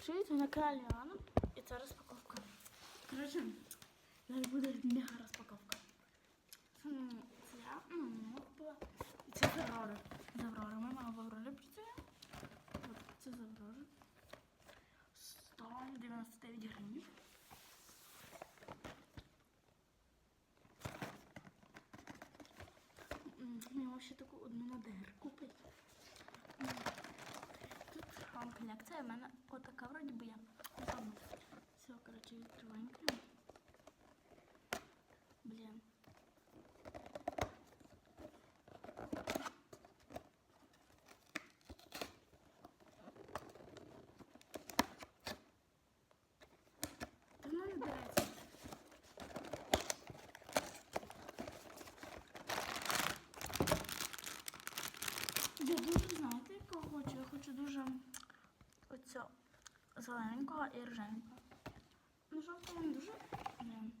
Привіт, ви на каналі Анна. І це розпаковка. Коротше, зараз буде мега розпаковка. Це, м, це я ну, купила. І це з Аврори. З Аврори. Моя мама в Аврорі працює. От, це з Аврори. 199 гривень. в мене отака вроді би я. Напевно. Все, коротше, відкриваємо. Блін. оцього зелененького і рженького. Ну, жовтого не дуже. Блін.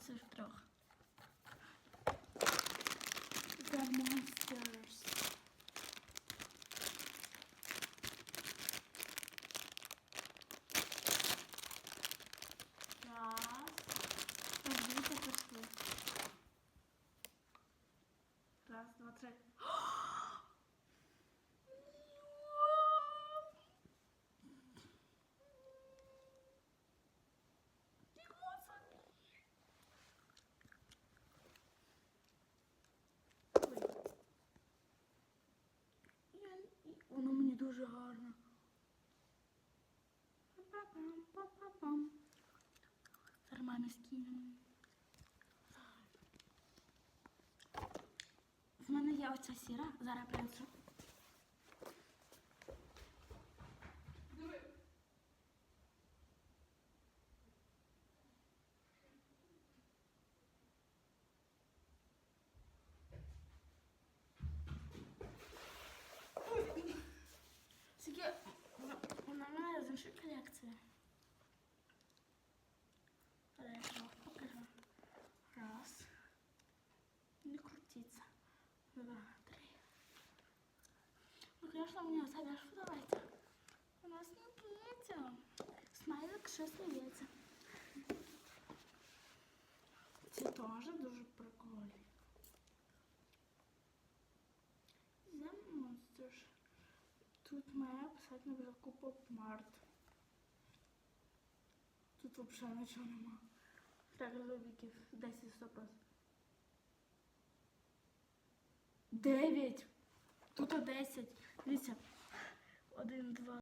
Це ж трьох. The Monsters. Раз. Подивіться, пошли. Раз, два, три. Дуже гарно. Зараз скинемо. В мене є оця сіра, зараз принесу. Ну, конечно, мені оця більш подобається. У нас не б'ється. Смайлик щось не б'ється. Ці теж дуже прикольні. The Monsters. Тут має писати на початку поп-март. Тут взагалі нічого нема. Так, лобіків 10 100 просто. 9. Тут 10. Дивіться. 1, 2,